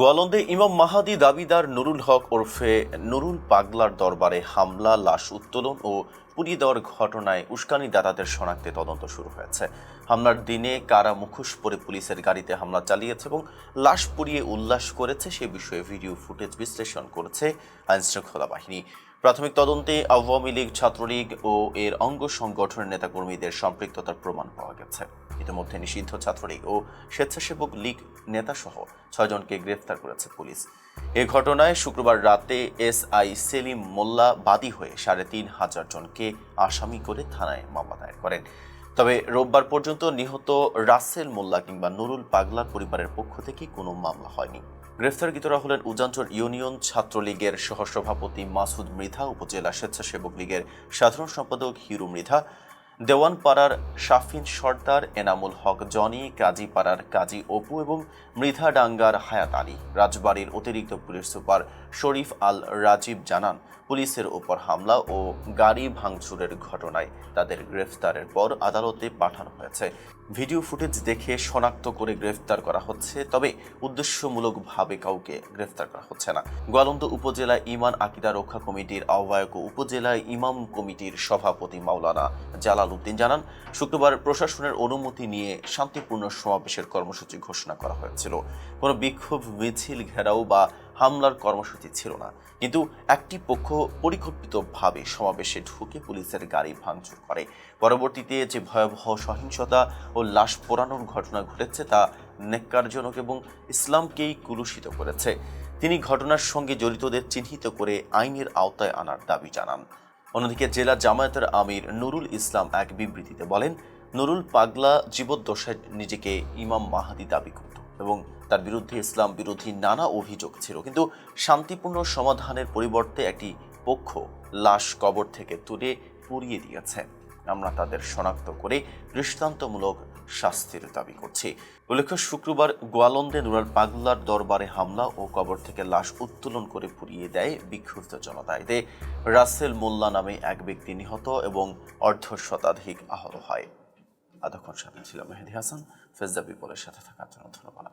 গোয়ালন্দে ইমাম মাহাদি দাবিদার নুরুল হক ওরফে নুরুল পাগলার দরবারে হামলা লাশ উত্তোলন ও পুড়িয়ে দেওয়ার ঘটনায় উস্কানিদাতাদের শনাক্তে তদন্ত শুরু হয়েছে। হামলার দিনে কারা মুখোশ পরে পুলিশের গাড়িতে হামলা চালিয়েছে এবং লাশ পুড়িয়ে উল্লাস করেছে সে বিষয়ে ভিডিও ফুটেজ বিশ্লেষণ করেছে আইনশৃঙ্খলা বাহিনী। প্রাথমিক তদন্তে আওয়ামী লীগ, ছাত্রলীগ ও এর অঙ্গ সংগঠনের নেতাকর্মীদের সম্পৃক্ততার প্রমাণ পাওয়া গেছে। ইতিমধ্যে নিষিদ্ধ ছাত্রলীগ ও স্বেচ্ছাসেবক লীগ নেতাসহ ছয়জনকে গ্রেফতার করেছে পুলিশ। এ ঘটনায় শুক্রবার রাতে এস আই সেলিম মোল্লা বাদী হয়ে সাড়ে তিন হাজার জনকে আসামি করে থানায় মামলা দায়ের করেন। তবে রোববার পর্যন্ত নিহত রাসেল মোল্লা কিংবা নুরুল পাগলার পরিবারের পক্ষ থেকে কোনো মামলা হয়নি। গ্রেফতারকৃতরা হলেন উজাঞ্চল ইউনিয়ন ছাত্রলীগের সহসভাপতি মাসুদ মৃধা, উপজেলা স্বেচ্ছাসেবক লীগের সাধারণ সম্পাদক হিরু মৃধা দেওয়ানপাড়ার শাফিন সর্দার, এনামুল হক, জনি কাজীপাড়ার কাজী অপু এবং মৃধাডাঙ্গার হায়াত আলী। রাজবাড়ির অতিরিক্ত পুলিশ সুপার শরীফ আল রাজীব জানান, পুলিশের ওপর হামলা ও গাড়ি ভাঙচুরের ঘটনায় তাদের গ্রেফতারের পর আদালতে পাঠানো হয়েছে। ভিডিও ফুটেজ দেখে শনাক্ত করে গ্রেফতার করা হচ্ছে, তবে উদ্দেশ্যমূলকভাবে কাউকে গ্রেফতার করা হচ্ছে না। গোয়ালন্দ উপজেলা ইমান আকিদা রক্ষা কমিটির আহ্বায়ক উপজেলা ইমাম কমিটির সভাপতি মাওলানা জালাল উদ্দিন জানান, শুক্রবার প্রশাসনের অনুমতি নিয়ে শান্তিপূর্ণ সমাবেশের কর্মসূচি ঘোষণা করা হয়েছিল। কোনো বিক্ষোভ মিছিল, ঘেরাও বা হামলার কর্মসূচি ছিল না। কিন্তু একটি পক্ষ পরিকল্পিতভাবে সমাবেশে ঢুকে পুলিশের গাড়ি ভাঙচুর করে। পরবর্তীতে যে ভয়াবহ সহিংসতা ও লাশ পোড়ানোর ঘটনা ঘটেছে তা নেককারজনক এবং ইসলামকেই কুলুষিত করেছে। তিনি ঘটনার সঙ্গে জড়িতদের চিহ্নিত করে আইনের আওতায় আনার দাবি জানান। অন্যদিকে জেলা জামায়াতের আমির নুরুল ইসলাম এক বিবৃতিতে বলেন, নুরুল পাগলা জীবদ্দশায় নিজেকে ইমাম মাহাদি দাবি করত এবং তার বিরুদ্ধে ইসলাম বিরোধী নানা অভিযোগ ছিল। কিন্তু শান্তিপূর্ণ সমাধানের পরিবর্তে একটি পক্ষ লাশ কবর থেকে তুলে পুড়িয়ে দিয়েছে। আমরা তাদের শনাক্ত করে দৃষ্টান্তমূলক শাস্তির দাবি করছি। উল্লেখ্য, শুক্রবার গোয়ালন্দে নুরাল পাগলার দরবারে হামলা ও কবর থেকে লাশ উত্তোলন করে পুড়িয়ে দেয় বিক্ষুব্ধ জনতা। এতে রাসেল মোল্লা নামে এক ব্যক্তি নিহত এবং অর্ধ শতাধিক আহত হয়। এতক্ষণ সাথে ছিল মেহেদি হাসান ফেজদা বিপলের সাথে থাকার জন্য ধন্যবাদ।